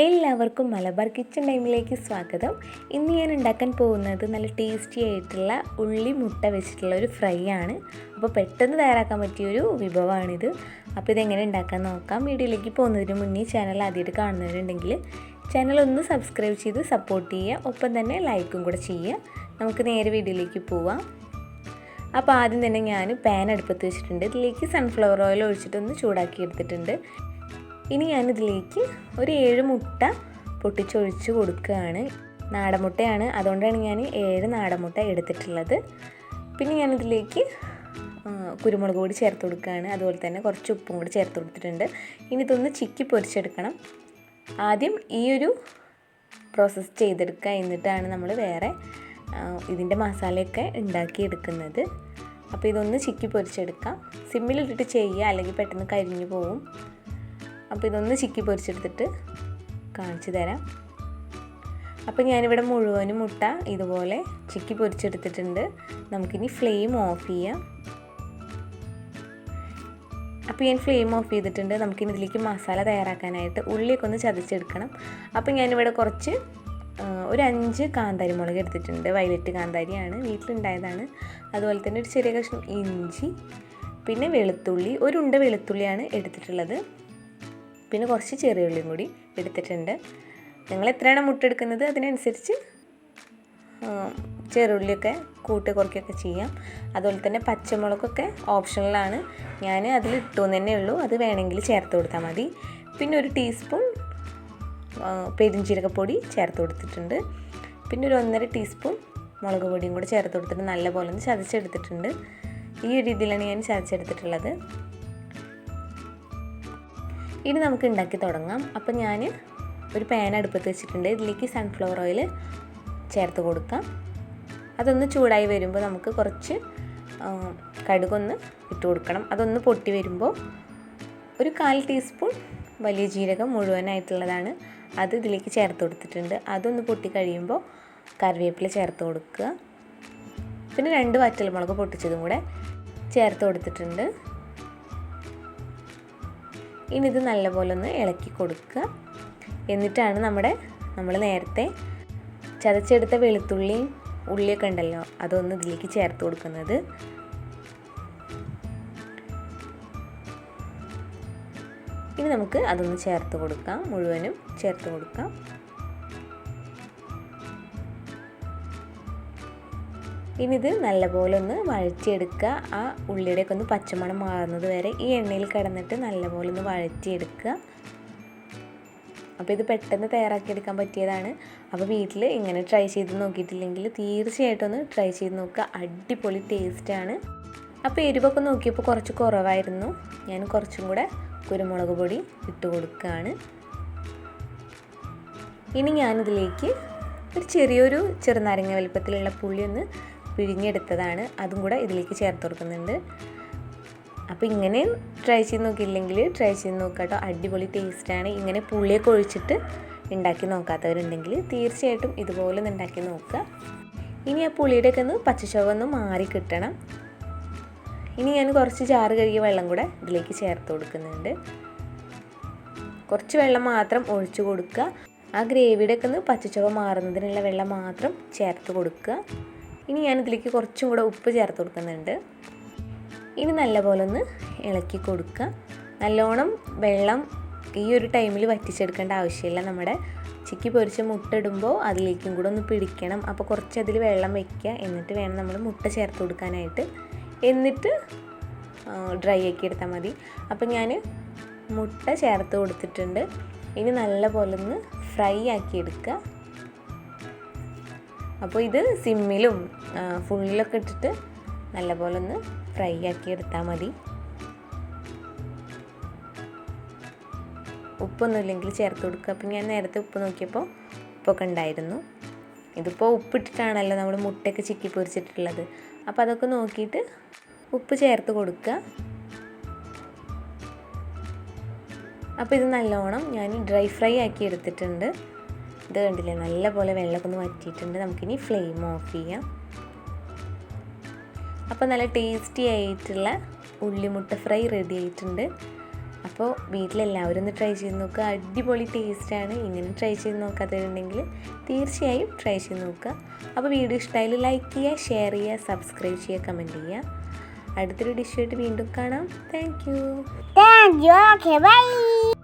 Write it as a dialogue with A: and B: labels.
A: എല്ലാവർക്കും മലബാർ കിച്ചൺ ടൈമിലേക്ക് സ്വാഗതം. ഇന്ന് ഞാൻ ഉണ്ടാക്കാൻ പോകുന്നത് നല്ല ടേസ്റ്റി ആയിട്ടുള്ള ഉള്ളി മുട്ട വെച്ചിട്ടുള്ള ഒരു ഫ്രൈ ആണ്. അപ്പോൾ പെട്ടെന്ന് തയ്യാറാക്കാൻ പറ്റിയൊരു വിഭവമാണിത്. അപ്പോൾ ഇതെങ്ങനെ ഉണ്ടാക്കാൻ നോക്കാം. വീഡിയോയിലേക്ക് പോകുന്നതിന് മുന്നേ ചാനൽ ആദ്യമായിട്ട് കാണുന്നവരുണ്ടെങ്കിൽ ചാനൽ ഒന്ന് സബ്സ്ക്രൈബ് ചെയ്ത് സപ്പോർട്ട് ചെയ്യുക. ഒപ്പം തന്നെ ലൈക്കും കൂടെ ചെയ്യുക. നമുക്ക് നേരെ വീഡിയോയിലേക്ക് പോവാം. അപ്പോൾ ആദ്യം തന്നെ ഞാൻ പാൻ അടുപ്പത്ത് വെച്ചിട്ടുണ്ട്. ഇതിലേക്ക് സൺഫ്ലവർ ഓയിൽ ഒഴിച്ചിട്ടൊന്ന് ചൂടാക്കി എടുത്തിട്ടുണ്ട് ഇനി ഞാനിതിലേക്ക് ഒരു ഏഴ് മുട്ട പൊട്ടിച്ചൊഴിച്ച് കൊടുക്കുകയാണ്. നാടമുട്ടയാണ് അതുകൊണ്ടാണ് ഞാൻ ഏഴ് നാടമുട്ട എടുത്തിട്ടുള്ളത്. പിന്നെ ഞാനിതിലേക്ക് കുരുമുളക് പൊടി ചേർത്ത് കൊടുക്കുകയാണ്. അതുപോലെ തന്നെ കുറച്ച് ഉപ്പും കൂടി ചേർത്ത് കൊടുത്തിട്ടുണ്ട്. ഇനി ഇതൊന്ന് ചിക്കി പൊരിച്ചെടുക്കണം. ആദ്യം ഈ ഒരു പ്രോസസ്സ് ചെയ്തെടുക്കുക എന്നിട്ടാണ് നമ്മൾ വേറെ ഇതിന്റെ മസാലയൊക്കെ ഉണ്ടാക്കിയെടുക്കുന്നത്. അപ്പോൾ ഇതൊന്ന് ചിക്കി പൊരിച്ചെടുക്കാം. സിമ്മിലിട്ടിട്ട് ചെയ്യുക. അല്ലെങ്കിൽ പെട്ടെന്ന് കരിഞ്ഞു പോവും. അപ്പോൾ ഇതൊന്ന് ചിക്കി പൊരിച്ചെടുത്തിട്ട് കാണിച്ചു തരാം. അപ്പോൾ ഞാനിവിടെ മുഴുവനും മുട്ട ഇതുപോലെ ചിക്കി പൊരിച്ചെടുത്തിട്ടുണ്ട്. നമുക്കിനി ഫ്ലെയിം ഓഫ് ചെയ്യാം. അപ്പോൾ ഞാൻ ഫ്ലെയിം ഓഫ് ചെയ്തിട്ടുണ്ട്. നമുക്കിനി ഇതിലേക്ക് മസാല തയ്യാറാക്കാനായിട്ട് ഉള്ളിയൊക്കെ ഒന്ന് ചതച്ചെടുക്കണം. അപ്പോൾ ഞാനിവിടെ കുറച്ച് ഒരു അഞ്ച് കാന്താരി മുളക് എടുത്തിട്ടുണ്ട്. വയലറ്റ് കാന്താരിയാണ് വീട്ടിലുണ്ടായതാണ്. അതുപോലെ തന്നെ ഒരു ചെറിയ കഷ്ണം ഇഞ്ചി പിന്നെ വെളുത്തുള്ളി ഒരുണ്ട വെളുത്തുള്ളിയാണ് എടുത്തിട്ടുള്ളത്. പിന്നെ കുറച്ച് ചെറിയ ഉള്ളിയും കൂടി എടുത്തിട്ടുണ്ട്. നിങ്ങൾ എത്രയാണ് മുട്ട എടുക്കുന്നത്? അതിനനുസരിച്ച് ചെറുള്ളിയൊക്കെ കൂട്ടി കുറയ്ക്കുകയൊക്കെ ചെയ്യാം. അതുപോലെ തന്നെ പച്ചമുളകൊക്കെ ഓപ്ഷണലാണ് ഞാൻ അതിൽ ഇട്ടു തന്നെ ഉള്ളൂ. അത് വേണമെങ്കിൽ ചേർത്ത് കൊടുത്താൽ മതി. പിന്നെ ഒരു ടീസ്പൂൺ പെരിഞ്ചീരകപ്പൊടി ചേർത്ത് കൊടുത്തിട്ടുണ്ട്. പിന്നെ ഒരു ഒന്നര ടീസ്പൂൺ മുളക് പൊടിയും കൂടി ചേർത്ത് കൊടുത്തിട്ട് നല്ലപോലെ ഒന്ന് ചതച്ചെടുത്തിട്ടുണ്ട്. ഈ ഒരു രീതിയിലാണ് ഞാൻ ചതച്ചെടുത്തിട്ടുള്ളത്. ഇനി നമുക്ക് ഉണ്ടാക്കി തുടങ്ങാം. അപ്പോൾ ഞാൻ ഒരു പാൻ അടുപ്പത്ത് വെച്ചിട്ടുണ്ട്. ഇതിലേക്ക് സൺഫ്ലവർ ഓയിൽ ചേർത്ത് കൊടുക്കാം. അതൊന്ന് ചൂടായി വരുമ്പോൾ നമുക്ക് കുറച്ച് കടുകൊന്ന് ഇട്ട് കൊടുക്കണം. അതൊന്ന് പൊട്ടി വരുമ്പോൾ ഒരു കാൽ ടീസ്പൂൺ വലിയ ജീരകം മുഴുവനായിട്ടുള്ളതാണ് അത് ഇതിലേക്ക് ചേർത്ത് കൊടുത്തിട്ടുണ്ട്. അതൊന്ന് പൊട്ടി കഴിയുമ്പോൾ കറിവേപ്പില ചേർത്ത് കൊടുക്കുക. പിന്നെ രണ്ട് വറ്റൽമുളക് പൊട്ടിച്ചതും കൂടെ ചേർത്ത് കൊടുത്തിട്ടുണ്ട്. ഇനി ഇത് നല്ലപോലെ ഒന്ന് ഇളക്കി കൊടുക്കുക. എന്നിട്ടാണ് നമ്മുടെ നമ്മൾ നേരത്തെ ചതച്ചെടുത്ത വെളുത്തുള്ളിയും ഉള്ളിയൊക്കെ ഉണ്ടല്ലോ അതൊന്ന് ഇതിലേക്ക് ചേർത്ത് കൊടുക്കുന്നത്. ഇനി നമുക്ക് അതൊന്ന് ചേർത്ത് കൊടുക്കാം മുഴുവനും ചേർത്ത് കൊടുക്കാം. ഇനി ഇത് നല്ലപോലെ ഒന്ന് വഴറ്റിയെടുക്കുക. ആ ഉള്ളിയുടെയൊക്കെ ഒന്ന് പച്ചമണം മാറുന്നത് വരെ ഈ എണ്ണയിൽ കിടന്നിട്ട് നല്ലപോലെ ഒന്ന് വഴറ്റിയെടുക്കുക. അപ്പോൾ ഇത് പെട്ടെന്ന് തയ്യാറാക്കിയെടുക്കാൻ പറ്റിയതാണ്. അപ്പോൾ വീട്ടിൽ ഇങ്ങനെ ട്രൈ ചെയ്ത് നോക്കിയിട്ടില്ലെങ്കിൽ തീർച്ചയായിട്ടും ഒന്ന് ട്രൈ ചെയ്ത് നോക്കുക. അടിപൊളി ടേസ്റ്റാണ്. അപ്പോൾ എരിവൊക്കെ നോക്കിയപ്പോൾ കുറച്ച് കുറവായിരുന്നു. ഞാൻ കുറച്ചും കൂടെ കുരുമുളക് പൊടി ഇട്ട് കൊടുക്കുകയാണ്. ഇനി ഞാനിതിലേക്ക് ഒരു ചെറിയൊരു ചെറുനാരങ്ങ വലുപ്പത്തിലുള്ള പുളി ഒന്ന് പിഴിഞ്ഞെടുത്തതാണ്. അതും കൂടെ ഇതിലേക്ക് ചേർത്ത് കൊടുക്കുന്നുണ്ട്. അപ്പോൾ ഇങ്ങനെ ട്രൈ ചെയ്ത് നോക്കിയില്ലെങ്കിൽ ട്രൈ ചെയ്ത് നോക്കുക കേട്ടോ അടിപൊളി ടേസ്റ്റാണ് ഇങ്ങനെ പുളിയൊക്കെ ഒഴിച്ചിട്ട് ഉണ്ടാക്കി നോക്കാത്തവരുണ്ടെങ്കിൽ തീർച്ചയായിട്ടും ഇതുപോലെ ഒന്ന് ഉണ്ടാക്കി നോക്കുക. ഇനി ആ പുളിയുടെയൊക്കെ ഒന്ന് പച്ചച്ചവ ഒന്ന് മാറി കിട്ടണം. ഇനി ഞാൻ കുറച്ച് ചാറ് കഴുകിയ വെള്ളം കൂടെ ഇതിലേക്ക് ചേർത്ത് കൊടുക്കുന്നുണ്ട്. കുറച്ച് വെള്ളം മാത്രം ഒഴിച്ചു കൊടുക്കുക. ആ ഗ്രേവിയുടെ ഒക്കെ ഒന്ന് പച്ചച്ചവ മാറുന്നതിനുള്ള വെള്ളം മാത്രം ചേർത്ത് കൊടുക്കുക. ഇനി ഞാനിതിലേക്ക് കുറച്ചും കൂടെ ഉപ്പ് ചേർത്ത് കൊടുക്കുന്നുണ്ട്. ഇനി നല്ലപോലെ ഒന്ന് ഇളക്കി കൊടുക്കുക. നല്ലോണം വെള്ളം ഈ ഒരു ടൈമിൽ വറ്റിച്ചെടുക്കേണ്ട ആവശ്യമില്ല. നമ്മുടെ ചിക്കി പൊരിച്ച മുട്ട ഇടുമ്പോൾ അതിലേക്കും കൂടെ ഒന്ന് പിടിക്കണം. അപ്പോൾ കുറച്ച് അതിൽ വെള്ളം വയ്ക്കുക. എന്നിട്ട് വേണം നമ്മൾ മുട്ട ചേർത്ത് കൊടുക്കാനായിട്ട്. എന്നിട്ട് ഡ്രൈ ആക്കി എടുത്താൽ മതി. അപ്പോൾ ഞാൻ മുട്ട ചേർത്ത് കൊടുത്തിട്ടുണ്ട്. ഇനി നല്ലപോലെ ഒന്ന് ഫ്രൈ ആക്കി എടുക്കുക. അപ്പോൾ ഇത് സിമ്മിലും ഫുള്ളിലൊക്കെ ഇട്ടിട്ട് നല്ലപോലെ ഒന്ന് ഫ്രൈ ആക്കി എടുത്താൽ മതി. ഉപ്പൊന്നും ഇല്ലെങ്കിൽ ചേർത്ത് കൊടുക്കുക. അപ്പം ഞാൻ നേരത്തെ ഉപ്പ് നോക്കിയപ്പോൾ ഉപ്പൊക്കെ ഉണ്ടായിരുന്നു. ഇതിപ്പോൾ ഉപ്പിട്ടിട്ടാണല്ലോ നമ്മൾ മുട്ടയൊക്കെ ചിക്കി പൊരിച്ചിട്ടുള്ളത്. അപ്പോൾ അതൊക്കെ നോക്കിയിട്ട് ഉപ്പ് ചേർത്ത് കൊടുക്കുക. അപ്പോൾ ഇത് നല്ലോണം ഞാൻ ഡ്രൈ ഫ്രൈ ആക്കി എടുത്തിട്ടുണ്ട്. ഇത് കണ്ടില്ലേ? നല്ലപോലെ വെള്ളമൊക്കെ ഒന്ന് വറ്റിയിട്ടുണ്ട്. നമുക്കിനി ഫ്ലെയിം ഓഫ് ചെയ്യാം. അപ്പോൾ നല്ല ടേസ്റ്റി ആയിട്ടുള്ള ഉള്ളിമുട്ട ഫ്രൈ റെഡി ആയിട്ടുണ്ട്. അപ്പോൾ വീട്ടിലെല്ലാവരും ഒന്ന് ട്രൈ ചെയ്ത് നോക്കുക. അടിപൊളി ടേസ്റ്റാണ് ഇങ്ങനെ ട്രൈ ചെയ്ത് നോക്കാത്തവരുണ്ടെങ്കിൽ തീർച്ചയായും ട്രൈ ചെയ്ത് നോക്കുക. അപ്പോൾ വീഡിയോ ഇഷ്ടമായാലും ലൈക്ക് ചെയ്യുക ഷെയർ ചെയ്യുക സബ്സ്ക്രൈബ് ചെയ്യുക കമന്റ് ചെയ്യുക. അടുത്തൊരു ഡിഷായിട്ട് വീണ്ടും കാണാം. Thank you
B: thank you okay bye.